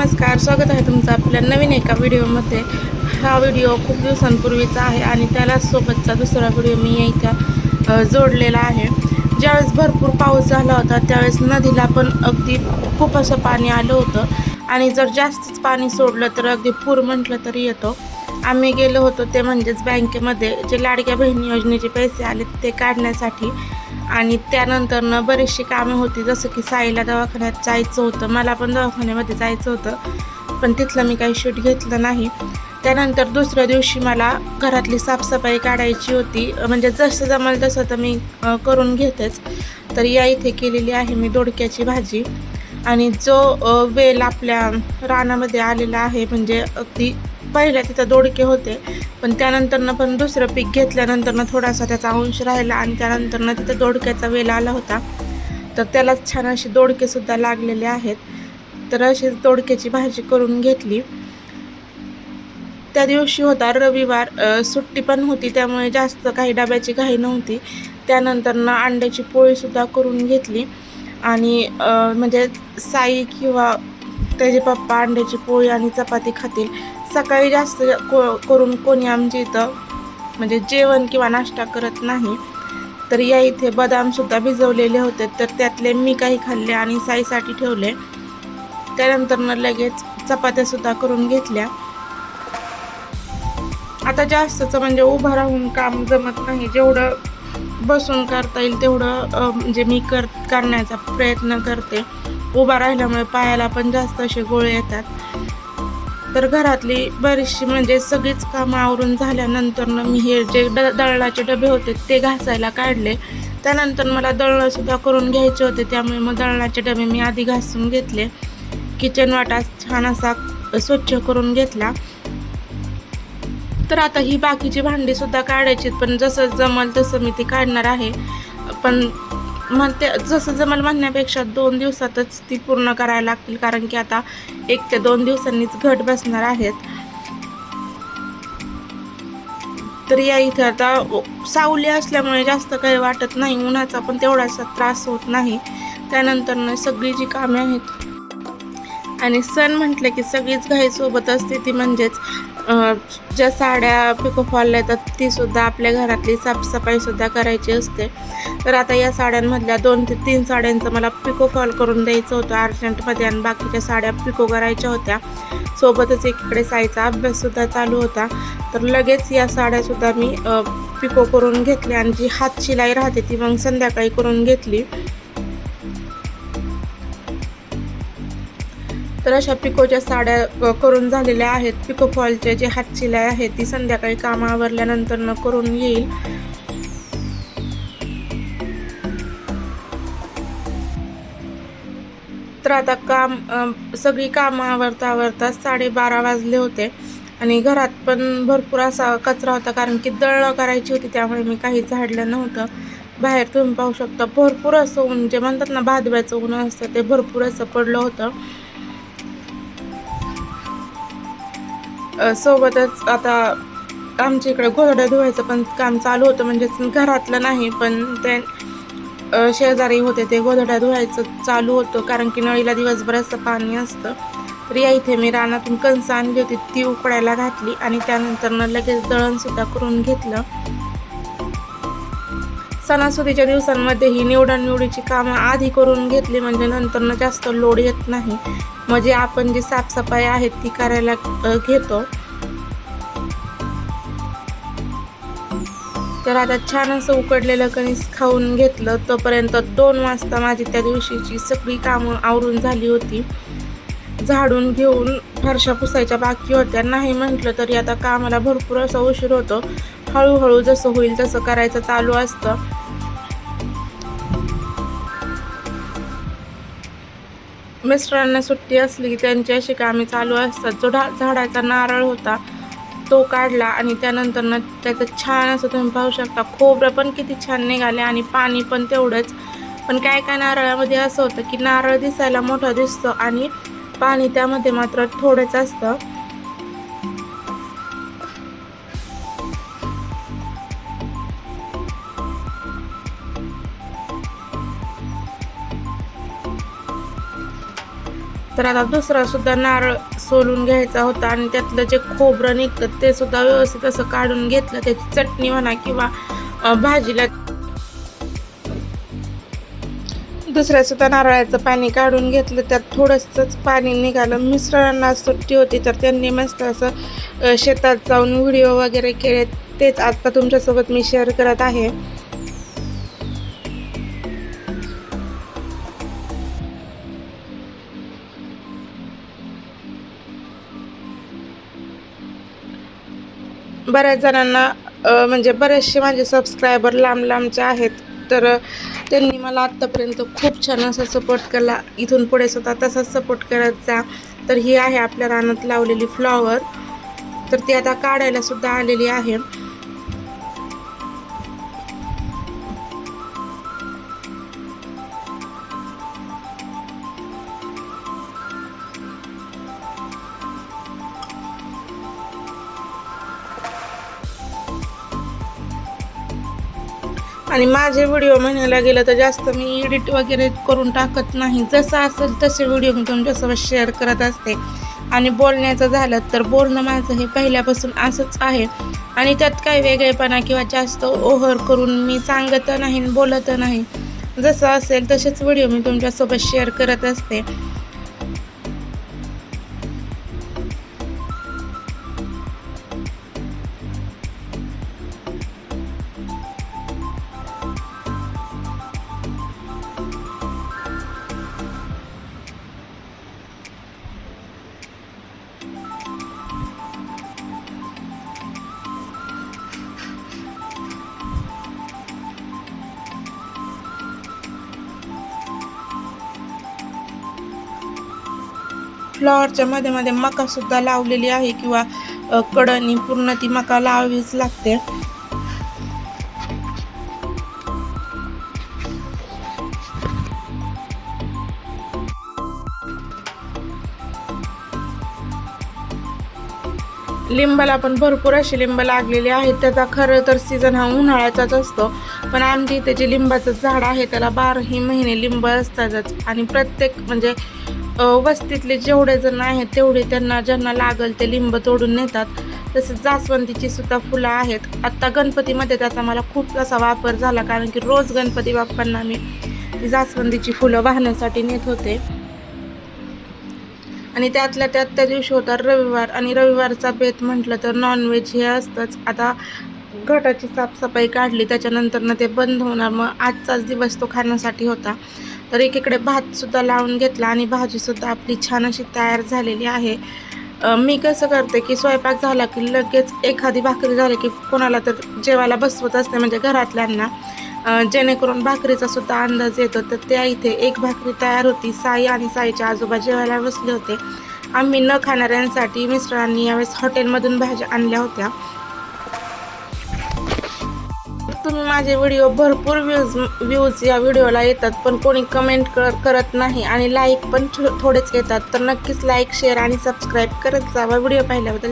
नमस्कार स्वागत आहे तुमचं आपल्या नवीन एका व्हिडिओमध्ये. हा व्हिडिओ खूप दिवसांपूर्वीचा आहे आणि त्याला सोबतचा दुसरा व्हिडिओ मी इथं जोडलेला आहे. ज्यावेळेस भरपूर पाऊस झाला होता त्यावेळेस नदीला पण अगदी खूप असं पाणी आलं होतं. आणि जर जास्तच पाणी सोडलं तर अगदी पूर म्हटलं तरी येतो. आम्ही गेलो होतो ते म्हणजेच बँकेमध्ये जे लाडक्या बहिणी योजनेचे पैसे आले ते काढण्यासाठी. आणि त्यानंतरनं बरीचशी कामं होती. जसं की साईला दवाखान्यात जायचं होतं. मला पण दवाखान्यामध्ये जायचं होतं. पण तिथलं मी काही शूट घेतलं नाही. त्यानंतर दुसऱ्या दिवशी मला घरातली साफसफाई काढायची होती. म्हणजे जसं जमाल तसं तर मी करून घेतेच. तर या इथे केलेली आहे मी दोडक्याची भाजी. आणि जो वेल आपल्या रानामध्ये आलेला आहे म्हणजे अगदी पहिल्या तिथं दोडके होते. पण त्यानंतरनं पण दुसरं पीक घेतल्यानंतरनं थोडासा त्याचा अंश राहिला आणि त्यानंतरनं तिथं दोडक्याचा वेल आला होता. तर त्याला छान अशी दोडकेसुद्धा लागलेले आहेत. तर अशीच दोडक्याची भाजी करून घेतली. त्या दिवशी होता रविवार सुट्टी पण होती त्यामुळे जास्त काही डब्याची घाई नव्हती. त्यानंतरनं अंड्याची पोळीसुद्धा करून घेतली. आणि म्हणजे साई किंवा त्याचे पप्पा अंड्याची पोळी आणि चपाती खातील. सकाळी जास्त को करून कोणी आमच्या इथं म्हणजे जेवण किंवा नाश्ता करत नाही. तर या इथे बदामसुद्धा भिजवलेले होते. तर त्यातले मी काही खाल्ले आणि साईसाठी ठेवले. त्यानंतरनं लगेच चपात्यासुद्धा करून घेतल्या. आता जास्तचं म्हणजे उभं राहून काम जमत नाही. जेवढं बसून करता येईल तेवढं म्हणजे मी कर करण्याचा प्रयत्न करते. उभा राहिल्यामुळे पायाला पण जास्त असे गोळे येतात. तर घरातली बरीचशी म्हणजे सगळीच कामं आवरून झाल्यानंतरनं मी हे जे ड दळणाचे डबे होते ते घासायला काढले. त्यानंतर मला दळणंसुद्धा करून घ्यायचे होते त्यामुळे मग दळणाचे डबे मी आधी घासून घेतले. किचन वाटा छान असा स्वच्छ करून घेतला. तर आता ही बाकीची भांडी सुद्धा काढायची पण जसं जमल तसं मी ती काढणार आहे. पण म्हणते जसं जमल म्हणण्यापेक्षा दोन दिवसातच ती पूर्ण करायला लागतील. कारण की आता एक ते दोन दिवसांनीच घट बसणार आहेत. तर या इथे आता सावली असल्यामुळे जास्त काही वाटत नाही. उन्हाचा पण तेवढासा त्रास होत नाही. त्यानंतर सगळी जी कामे आहेत. आणि सण म्हटलं की सगळीच घाई सोबत असते ती म्हणजेच ज्या साड्या पिकोफॉलला येतात ती सुद्धा आपल्या घरातली साफसफाईसुद्धा करायची असते. तर आता या साड्यांमधल्या दोन ते तीन साड्यांचं मला पिको फॉल करून द्यायचं होतं. अर्जंटमध्ये आणि बाकीच्या साड्या पिको करायच्या होत्या. सोबतच एकीकडे साईचा अभ्याससुद्धा चालू होता. तर लगेच या साड्यासुद्धा मी पिको करून घेतल्या आणि जी हात शिलाई राहते ती मग संध्याकाळी करून घेतली. तर अशा पिकोच्या साड्या करून झालेल्या आहेत. पिको फॉलचे जे हात आहेत आहे ती संध्याकाळी काम आवरल्यानंतरनं करून येईल. तर आता काम सगळी कामं आवरता आवरता साडेबारा वाजले होते. आणि घरात पण भरपूर असा कचरा होता कारण की दळणं करायची होती त्यामुळे मी काही झाडलं नव्हतं. बाहेर तुम्ही पाहू शकता भरपूर असं ऊन जे म्हणतात ना भादव्याचं ऊन असतं ते भरपूर असं पडलं होतं. सोबतच आता आमच्या इकडे घोडं धुवायचं पण काम चालू होतं म्हणजेच घरातलं नाही पण ते शेजारी होते ते गोधड्या धुवायचं चालू होतं कारण की नळीला दिवसभर असं पाणी असतं. तर या इथे मी रानातून कणसं आणली होती ती उकडायला घातली आणि त्यानंतरनं लगेच दळणसुद्धा करून घेतलं. सणासुदीच्या दिवसांमध्ये ही निवडणनिवडीची कामं आधी करून घेतली म्हणजे नंतरनं जास्त लोड येत नाही. म्हणजे आपण जी साफसफाई आहे ती करायला घेतो. तर आता छान असं उकडलेलं कणीस खाऊन घेतलं. तोपर्यंत दोन वाजता माझी त्या दिवशीची सगळी कामं आवरून झाली होती. झाडून घेऊन फरशा पुसायच्या बाकी होत्या. नाही म्हटलं तरी आता कामाला भरपूर असा उशीर होतो. हळूहळू जसं होईल तसं करायचं चालू असतं. मिस्टरांना सुट्टी असली की त्यांची अशी कामे चालू असतात. जो ढा झाडाचा नारळ होता तो काढला आणि त्यानंतर ना त्याचं छान असं तुम्ही पाहू शकता. खोबरं पण किती छान निघाले आणि पाणी पण तेवढंच. पण काय काय नारळामध्ये असं होतं की नारळ दिसायला मोठा दिसतो आणि पाणी त्यामध्ये मात्र थोडंच असतं. तर आता दुसरा सुद्धा नारळ सोलून घ्यायचा होता आणि त्यातलं जे खोबरं निघतं ते सुद्धा व्यवस्थित असं काढून घेतलं. त्याची चटणी म्हणा किंवा भाजीला. दुसऱ्या सुद्धा नारळाचं पाणी काढून घेतलं. त्यात थोडंसंच पाणी निघालं. मिस्टरांना सुट्टी होती तर त्यांनी मस्त असं शेतात जाऊन व्हिडिओ वगैरे केले. तेच आत्ता तुमच्यासोबत मी शेअर करत आहे. बऱ्याच जणांना म्हणजे बरेचसे माझे सबस्क्रायबर लांब लांबचे आहेत. तर त्यांनी मला आत्तापर्यंत खूप छान असा सपोर्ट केला. इथून पुढे सुद्धा तसाच सपोर्ट करत जा. तर ही आहे आपल्या रानात लावलेली फ्लॉवर तर ती आता काढायला सुद्धा आलेली आहे. आणि माझे व्हिडिओ म्हणायला गेलं तर जास्त मी एडिट वगैरे करून टाकत नाही. जसं असेल तसे व्हिडिओ मी तुमच्यासोबत शेअर करत असते. आणि बोलण्याचं झालं तर बोलणं माझं हे पहिल्यापासून असंच आहे. आणि त्यात काही वेगळेपणा किंवा जास्त ओव्हर करून मी सांगत नाही आणि बोलत नाही. जसं असेल तसेच व्हिडिओ मी तुमच्यासोबत शेअर करत असते. फ्लॉवरच्या मध्ये मध्ये मका सुद्धा लावलेली आहे किंवा अ, कडनी पूर्ण ती मका लावावीच लागते. लिंबाला पण भरपूर अशी लिंब लागलेली आहेत. त्याचा खरं तर सीझन हा उन्हाळ्याचाच असतो. पण आमच्या इथे जे लिंबाचं झाड आहे त्याला बाराही महिने लिंब असतातच. आणि प्रत्येक म्हणजे वस्तीतले जेवढे जण आहेत तेवढे त्यांना ज्यांना लागल ते लिंब तोडून नेतात. तसेच जास्वंदीची सुद्धा फुलं आहेत. आत्ता गणपतीमध्ये त्याचा मला खूप असा वापर झाला कारण की रोज गणपती बाप्पांना मी जास्वंदीची फुलं वाहण्यासाठी नेत होते. आणि त्यातल्या त्यात त्या दिवशी होता रविवार. आणि रविवारचा बेत म्हटलं तर नॉनव्हेज हे असतंच. आता घटाची साफसफाई काढली त्याच्यानंतरनं ते बंद होणार. मग आजचाच दिवस तो खाण्यासाठी होता. तर एकीकडे भातसुद्धा लावून घेतला आणि भाजीसुद्धा आपली छान अशी तयार झालेली आहे. मी कसं करते की स्वयंपाक झाला की लगेच एखादी भाकरी झाली की कोणाला तर जेवायला बसवत असते म्हणजे घरातल्यांना. जेणेकरून भाकरीचा सुद्धा अंदाज येतो. तर त्या इथे एक भाकरी तयार होती साई आणि साईच्या आजोबा जेवायला बसले होते. आम्ही न खाणाऱ्यांसाठी मिस्टरांनी यावेळेस हॉटेलमधून भाज्या आणल्या होत्या. तुम्ही माझे व्हिडिओ भरपूर व्ह्यूज व्ह्यूज या व्हिडिओला येतात पण कोणी कमेंट कर करत नाही आणि लाईक पण थोडेच येतात. तर नक्कीच लाईक शेअर आणि सबस्क्राईब करत जावा व्हिडिओ पाहिल्याबद्दल